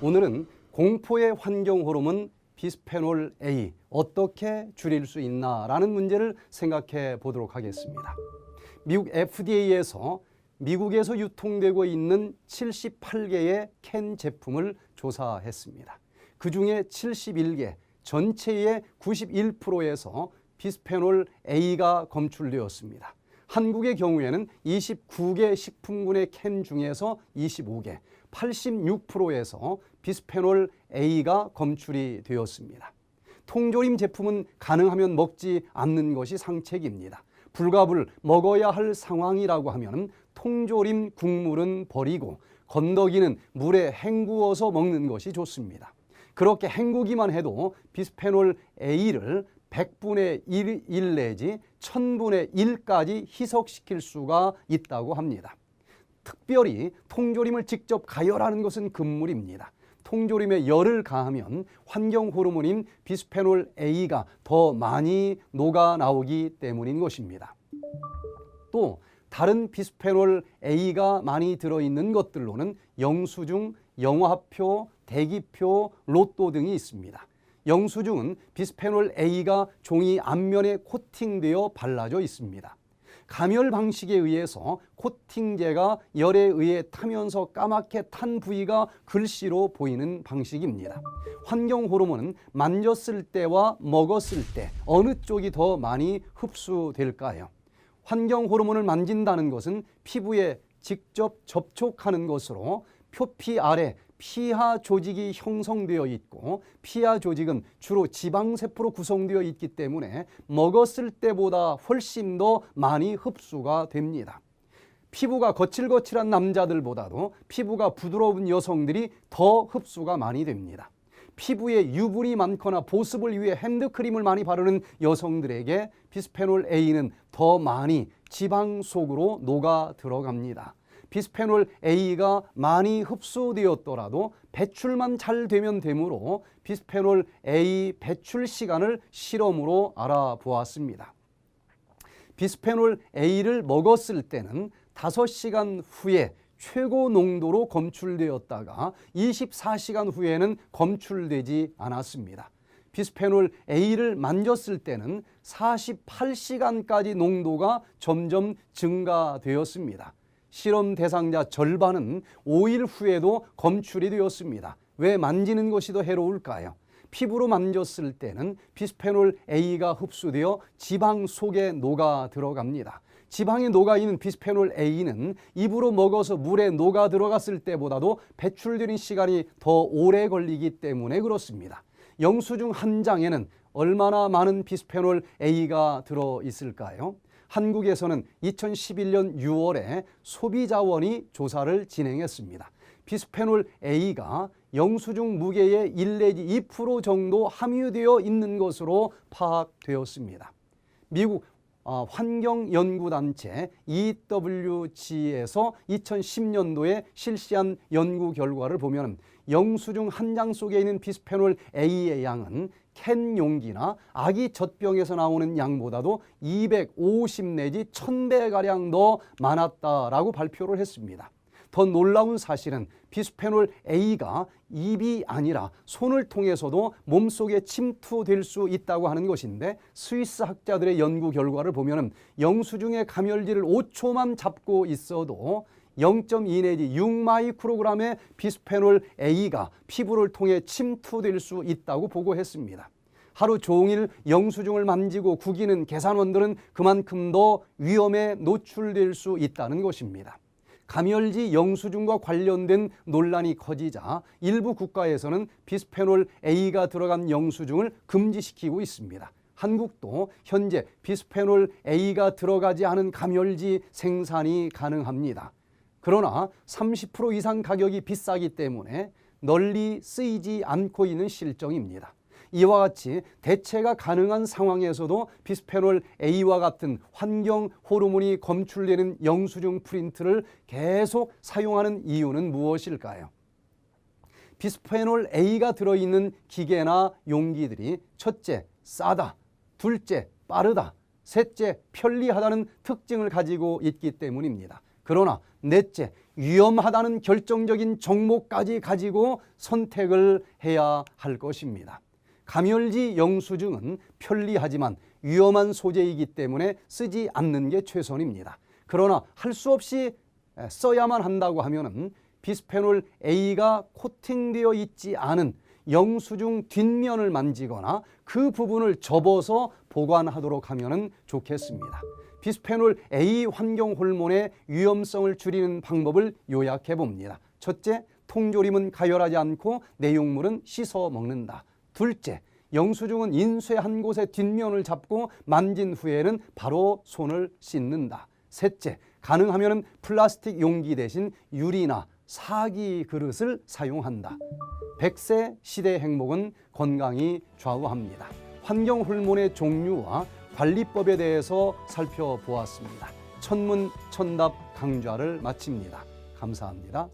오늘은 공포의 환경 호르몬 비스페놀 A 어떻게 줄일 수 있나라는 문제를 생각해 보도록 하겠습니다. 미국 FDA에서 미국에서 유통되고 있는 78개의 캔 제품을 조사했습니다. 그 중에 71개, 전체의 91%에서 비스페놀 A가 검출되었습니다. 한국의 경우에는 29개 식품군의 캔 중에서 25개, 86%에서 비스페놀 A가 검출이 되었습니다. 통조림 제품은 가능하면 먹지 않는 것이 상책입니다. 불가불 먹어야 할 상황이라고 하면 통조림 국물은 버리고 건더기는 물에 헹구어서 먹는 것이 좋습니다. 그렇게 헹구기만 해도 비스페놀 A를 100분의 1, 1 내지 1000분의 1까지 희석시킬 수가 있다고 합니다. 특별히 통조림을 직접 가열하는 것은 금물입니다. 통조림에 열을 가하면 환경 호르몬인 비스페놀 A가 더 많이 녹아 나오기 때문인 것입니다. 또 다른 비스페놀 A가 많이 들어있는 것들로는 영수증, 영화표, 대기표, 로또 등이 있습니다. 영수증은 비스페놀 A가 종이 앞면에 코팅되어 발라져 있습니다. 감열 방식에 의해서 코팅제가 열에 의해 타면서 까맣게 탄 부위가 글씨로 보이는 방식입니다. 환경 호르몬은 만졌을 때와 먹었을 때 어느 쪽이 더 많이 흡수될까요? 환경 호르몬을 만진다는 것은 피부에 직접 접촉하는 것으로 표피 아래 피하 조직이 형성되어 있고 피하 조직은 주로 지방세포로 구성되어 있기 때문에 먹었을 때보다 훨씬 더 많이 흡수가 됩니다. 피부가 거칠거칠한 남자들보다도 피부가 부드러운 여성들이 더 흡수가 많이 됩니다. 피부에 유분이 많거나 보습을 위해 핸드크림을 많이 바르는 여성들에게 비스페놀 A는 더 많이 지방 속으로 녹아 들어갑니다. 비스페놀 A가 많이 흡수되었더라도 배출만 잘 되면 되므로 비스페놀 A 배출 시간을 실험으로 알아보았습니다. 비스페놀 A를 먹었을 때는 5시간 후에 최고 농도로 검출되었다가 24시간 후에는 검출되지 않았습니다. 비스페놀 A를 만졌을 때는 48시간까지 농도가 점점 증가되었습니다. 실험 대상자 절반은 5일 후에도 검출이 되었습니다. 왜 만지는 것이 더 해로울까요? 피부로 만졌을 때는 비스페놀 A가 흡수되어 지방 속에 녹아 들어갑니다. 지방에 녹아 있는 비스페놀 A는 입으로 먹어서 물에 녹아 들어갔을 때보다도 배출되는 시간이 더 오래 걸리기 때문에 그렇습니다. 영수증 한 장에는 얼마나 많은 비스페놀 A가 들어 있을까요? 한국에서는 2011년 6월에 소비자원이 조사를 진행했습니다. 비스페놀 A가 영수증 무게의 1 내지 2% 정도 함유되어 있는 것으로 파악되었습니다. 미국 어, 환경연구단체 EWG에서 2010년도에 실시한 연구 결과를 보면 영수증 한 장 속에 있는 비스페놀 A의 양은 캔 용기나 아기 젖병에서 나오는 양보다도 250 내지 1000배가량 더 많았다라고 발표를 했습니다. 더 놀라운 사실은 비스페놀 A가 입이 아니라 손을 통해서도 몸속에 침투될 수 있다고 하는 것인데 스위스 학자들의 연구 결과를 보면 영수증의 감열질을 5초만 잡고 있어도 0.2 내지 6마이크로그램의 비스페놀 A가 피부를 통해 침투될 수 있다고 보고했습니다. 하루 종일 영수증을 만지고 구기는 계산원들은 그만큼 더 위험에 노출될 수 있다는 것입니다. 감열지 영수증과 관련된 논란이 커지자 일부 국가에서는 비스페놀 A가 들어간 영수증을 금지시키고 있습니다. 한국도 현재 비스페놀 A가 들어가지 않은 감열지 생산이 가능합니다. 그러나 30% 이상 가격이 비싸기 때문에 널리 쓰이지 않고 있는 실정입니다. 이와 같이 대체가 가능한 상황에서도 비스페놀 A와 같은 환경 호르몬이 검출되는 영수증 프린트를 계속 사용하는 이유는 무엇일까요? 비스페놀 A가 들어있는 기계나 용기들이 첫째, 싸다. 둘째, 빠르다. 셋째, 편리하다는 특징을 가지고 있기 때문입니다. 그러나 넷째, 위험하다는 결정적인 정보까지 가지고 선택을 해야 할 것입니다. 감열지 영수증은 편리하지만 위험한 소재이기 때문에 쓰지 않는 게 최선입니다. 그러나 할 수 없이 써야만 한다고 하면은 비스페놀 A가 코팅되어 있지 않은 영수증 뒷면을 만지거나 그 부분을 접어서 보관하도록 하면은 좋겠습니다. 비스페놀 A 환경 호르몬의 위험성을 줄이는 방법을 요약해 봅니다. 첫째, 통조림은 가열하지 않고 내용물은 씻어 먹는다. 둘째, 영수증은 인쇄 한 곳의 뒷면을 잡고 만진 후에는 바로 손을 씻는다. 셋째, 가능하면 플라스틱 용기 대신 유리나 사기 그릇을 사용한다. 100세 시대 행복은 건강이 좌우합니다. 환경 호르몬의 종류와 관리법에 대해서 살펴보았습니다. 천문 천답 강좌를 마칩니다. 감사합니다.